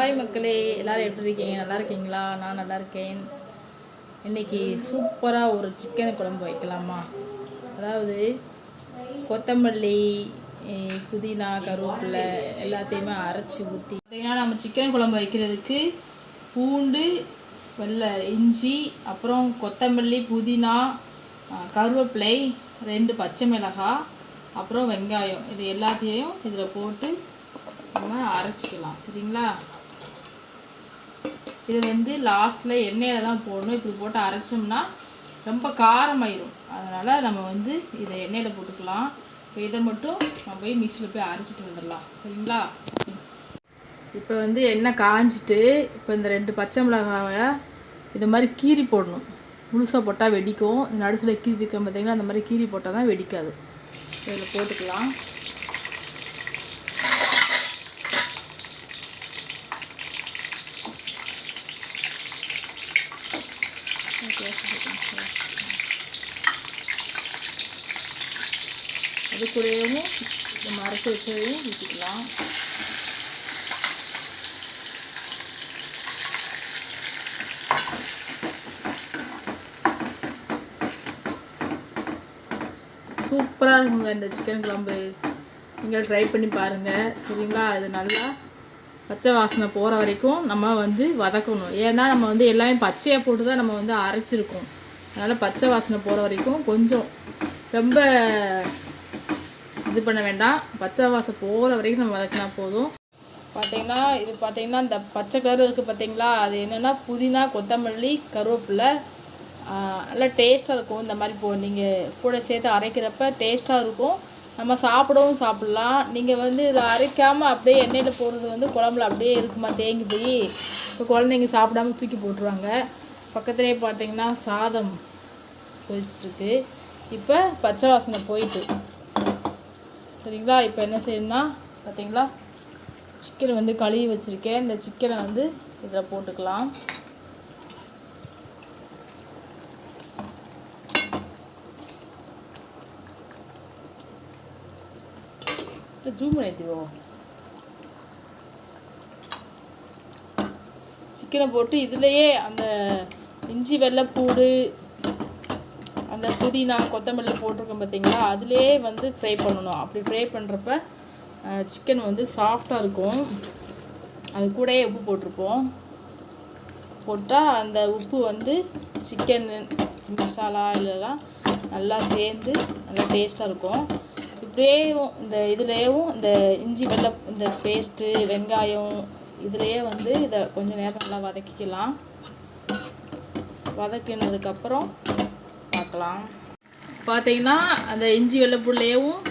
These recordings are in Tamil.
ஹாய் மக்களே எல்லாரும் எப்படி இருக்கீங்க? நல்லா இருக்கீங்களா? நான் நல்லா இருக்கேன். இன்னைக்கு சூப்பராக ஒரு சிக்கன் குழம்பு வைக்கலாமா? அதாவது கொத்தமல்லி புதினா கருவேப்பிலை எல்லாத்தையுமே அரைச்சி ஊற்றி பார்த்தீங்கன்னா நம்ம சிக்கன் குழம்பு வைக்கிறதுக்கு பூண்டு வெள்ளை இஞ்சி அப்புறம் கொத்தமல்லி புதினா கருவேப்பிலை ரெண்டு பச்சை மிளகாய் அப்புறம் வெங்காயம். இது எல்லாத்தையும் இதில் போட்டு நம்ம அரைச்சிக்கலாம். சரிங்களா? இது வந்து லாஸ்ட்டில் எண்ணெயில் தான் போடணும். இப்படி போட்டு அரைச்சோம்னா ரொம்ப காரமாயிரும். அதனால் நம்ம வந்து இதை எண்ணெயில் போட்டுக்கலாம். இப்போ இதை மட்டும் நம்ம போய் மிக்சியில் போய் அரைச்சிட்டு வந்துடலாம். சரிங்களா? இப்போ வந்து எண்ணெய் காஞ்சிட்டு இப்போ இந்த ரெண்டு பச்சை மிளகாவை இது மாதிரி கீறி போடணும். முழுசாக போட்டால் வெடிக்கும். இந்த நடுசில் கீறி இருக்க பார்த்தீங்கன்னா அந்த மாதிரி கீறி போட்டால் தான் வெடிக்காது. இதில் போட்டுக்கலாம். அது கூடவும் நம்ம அரைச்சி வச்சதையும் ஊற்றிக்கலாம் சூப்பராக இருக்குங்க இந்த சிக்கன் குழம்பு. நீங்கள் ட்ரை பண்ணி பாருங்கள் சரிங்களா? அது நல்லா பச்சை வாசனை போகிற வரைக்கும் நம்ம வந்து வதக்கணும். ஏன்னா நம்ம வந்து எல்லாமே பச்சையாக போட்டு தான் நம்ம வந்து அரைச்சிருக்கோம். அதனால் பச்சை வாசனை போகிற வரைக்கும் கொஞ்சம் ரொம்ப இது பண்ண வேண்டாம். பச்சை வாசம் போகிற வரைக்கும் நம்ம வதக்கினா போதும். பார்த்தீங்கன்னா இது பார்த்தீங்கன்னா இந்த பச்சை கரு இருக்குது பார்த்தீங்களா அது என்னென்னா புதினா கொத்தமல்லி கருவேப்பிலை நல்லா டேஸ்ட்டாக இருக்கும். இந்த மாதிரி போ நீங்கள் கூட சேர்த்து அரைக்கிறப்ப டேஸ்ட்டாக இருக்கும். நம்ம சாப்பிடவும் சாப்பிட்லாம். நீங்கள் வந்து இதை அரைக்காமல் அப்படியே எண்ணெயில் போடுறது வந்து குழம்புல அப்படியே இருக்குமா தேங்கி போய்? இப்போ குழந்தைங்க சாப்பிடாம தூக்கி போட்டுருவாங்க. பக்கத்துலேயே பார்த்தீங்கன்னா சாதம் கொதிச்சிட்ருக்கு இப்போ பச்சை வாசனை போயிட்டு. சரிங்களா? இப்போ என்ன செய்யணும்னா பார்த்தீங்களா? சிக்கன் வந்து கழுவி வச்சுருக்கேன். இந்த சிக்கனை வந்து இதில் போட்டுக்கலாம். ஜூம் பண்ணிடுவோம் சிக்கனை போட்டு இதுலேயே அந்த இஞ்சி வெள்ளைப்பூடு அந்த புதினா கொத்தமல்லி போட்டிருக்கோம் பார்த்தீங்களா அதுலேயே வந்து ஃப்ரை பண்ணணும். அப்படி ஃப்ரை பண்ணுறப்ப சிக்கன் வந்து சாஃப்டாக இருக்கும். அது கூடயே உப்பு போட்டிருப்போம். போட்டால் அந்த உப்பு வந்து சிக்கன் மசாலா இதெல்லாம் நல்லா சேர்ந்து நல்லா டேஸ்ட்டாக இருக்கும். இப்படியேவும் இந்த இதுலேயும் இந்த இஞ்சி வெள்ளை இந்த பேஸ்ட்டு வெங்காயம் இதுலேயே வந்து இதை கொஞ்சம் நேரம் நல்லா வதக்கிக்கலாம். வதக்கினதுக்கப்புறம் பார்க்கலாம். பார்த்தீங்கன்னா அந்த இஞ்சி வெள்ளைப்புள்ளையவும்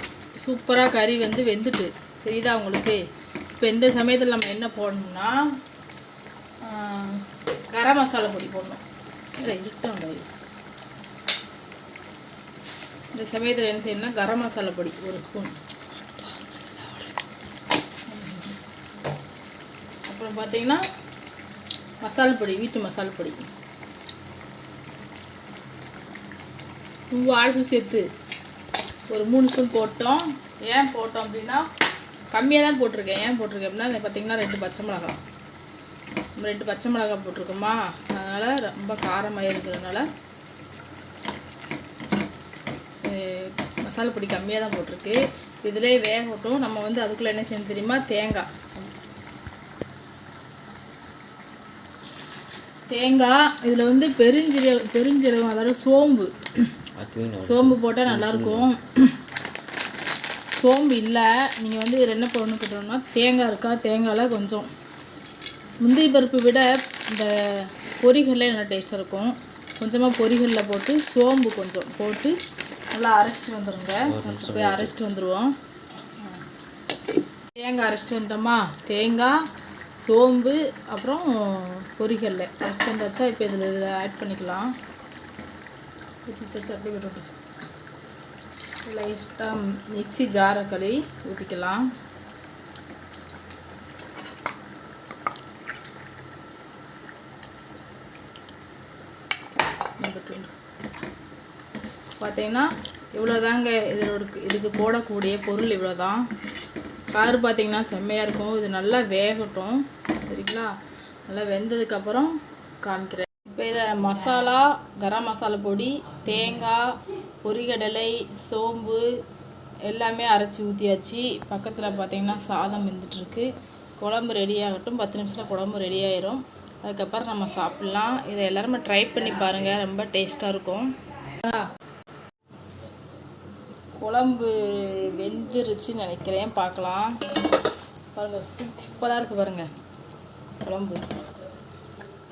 சூப்பராக கறி வந்து வெந்துட்டு தெரியுதா உங்களுக்கு? இப்போ இந்த சமயத்தில் நம்ம என்ன போடணும்னா கரம் மசாலா பொடி போடணும். இல்லை இந்த சமயத்தில் என்ன செய்யணும்னா கரம் மசாலா பொடி ஒரு ஸ்பூன். அப்புறம் பார்த்தீங்கன்னா மசால் பொடி வீட்டு மசால் பொடி. வாழைசு சேர்த்து ஒரு மூணு ஸ்பூன் போட்டோம். ஏன் போட்டோம் அப்படின்னா கம்மியாக தான் போட்டிருக்கேன். ஏன் போட்டிருக்கேன் அப்படின்னா அதை பார்த்தீங்கன்னா ரெண்டு பச்சை மிளகா. ரெண்டு பச்சை மிளகா போட்டிருக்கோமா? அதனால் ரொம்ப காரமாக இருக்கிறதுனால மசாலா பொடி கம்மியாக தான் போட்டிருக்கு. இதிலே வேகட்டும். நம்ம வந்து அதுக்குள்ளே என்ன செய்யணும் தெரியுமா? தேங்காய். தேங்காய் இதில் வந்து பெருஞ்சீரகம் பெருஞ்சீரகம் அதாவது சோம்பு. சோம்பு போட்டால் நல்லாயிருக்கும். சோம்பு இல்லை. நீங்கள் வந்து இதில் என்ன போடணும் கேட்டோம்னா தேங்காய் இருக்கா? தேங்காயில் கொஞ்சம். முந்திரி பருப்பு விட இந்த பொரிகடல நல்லா டேஸ்ட்டாக இருக்கும். கொஞ்சமாக பொரிகடல போட்டு சோம்பு கொஞ்சம் போட்டு நல்லா அரைச்சிட்டு வந்துடுங்க போய் அரைச்சிட்டு வந்துடுவோம் தேங்காய் அரைச்சிட்டு வந்துட்டோமா? தேங்காய் சோம்பு அப்புறம் பொரிகடல அரைச்சிட்டு வந்தாச்சா இப்போ இதில் இதில் ஆட் பண்ணிக்கலாம். ஊற்றி வச்சு அப்படியே விட்டு லைட்டாக மிக்ஸி ஜாரை ஊற்றிக்கலாம் பார்த்தீங்கன்னா இவ்வளோதாங்க இதோட இதுக்கு போடக்கூடிய பொருள் இவ்வளோ தான் கார் பார்த்தீங்கன்னா செம்மையாக இருக்கும். இது நல்லா வேகட்டும். சரிங்களா? நல்லா வெந்ததுக்கப்புறம் காமிக்கிறேன். இப்போ இதில் மசாலா கரம் மசாலா பொடி தேங்காய் பொரிகடலை சோம்பு எல்லாமே அரைச்சி ஊற்றியாச்சு பக்கத்தில் பார்த்தீங்கன்னா சாதம் வெந்துட்டுருக்கு. குழம்பு ரெடி ஆகட்டும். பத்து நிமிஷத்தில் குழம்பு ரெடி ஆயிரும். அதுக்கப்புறம் நம்ம சாப்பிட்லாம். இதை எல்லாருமே ட்ரை பண்ணி பாருங்கள் ரொம்ப டேஸ்ட்டாக இருக்கும். ஆ. குழம்பு வெந்துருச்சுன்னு நினைக்கிறேன். பார்க்கலாம். பாருங்கள் சூப்பராக இருக்குது பாருங்கள் குழம்பு.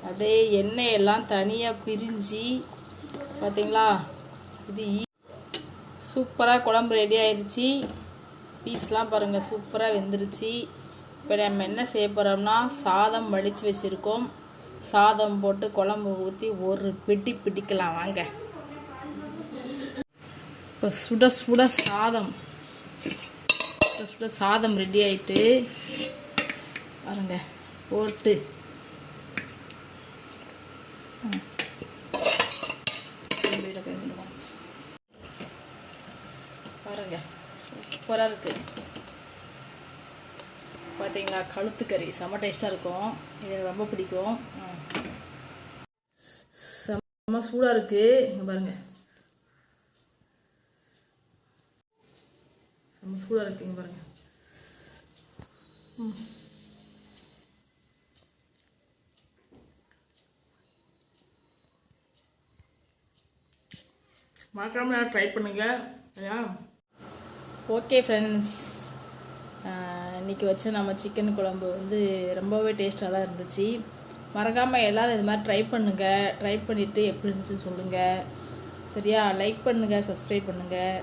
அப்படியே எண்ணெய் எல்லாம் தனியாக பிரிஞ்சு பார்த்தீங்களா இது சூப்பராக குழம்பு ரெடி ஆயிடுச்சு பீஸ்லாம் பாருங்கள் சூப்பராக வெந்துருச்சு. இப்போ நம்ம என்ன செய்ய போகிறோம்னா சாதம் வடித்து வச்சுருக்கோம். சாதம் போட்டு குழம்பு ஊற்றி ஒரு பிடி பிடிக்கலாம். வாங்க. இப்போ சுட சுட சாதம். சுட சுட சாதம் ரெடி ஆயிட்டு பாருங்க போட்டு. ம். பாருங்க சூப்பராக இருக்கு. பார்த்தீங்களா கழுத்துக்கறி செம்ம டேஸ்ட்டாக இருக்கும். இது எனக்கு ரொம்ப பிடிக்கும். செம்ம சூடாக இருக்கு. இங்க பாருங்க. ரொம்ப சூடாக இருக்கு பாருங்கள் ம். யாரும் ட்ரை பண்ணுங்க. சரியா? ஓகே ஃப்ரெண்ட்ஸ் இன்னைக்கு வச்ச நம்ம சிக்கன் குழம்பு வந்து ரொம்பவே டேஸ்ட்டாக தான் இருந்துச்சு. மறக்காமல் எல்லோரும் இது மாதிரி ட்ரை பண்ணுங்கள் ட்ரை பண்ணிவிட்டு எப்படி இருந்துச்சுன்னு சொல்லுங்கள் சரியா? லைக் பண்ணுங்கள் சப்ஸ்கிரைப் பண்ணுங்கள்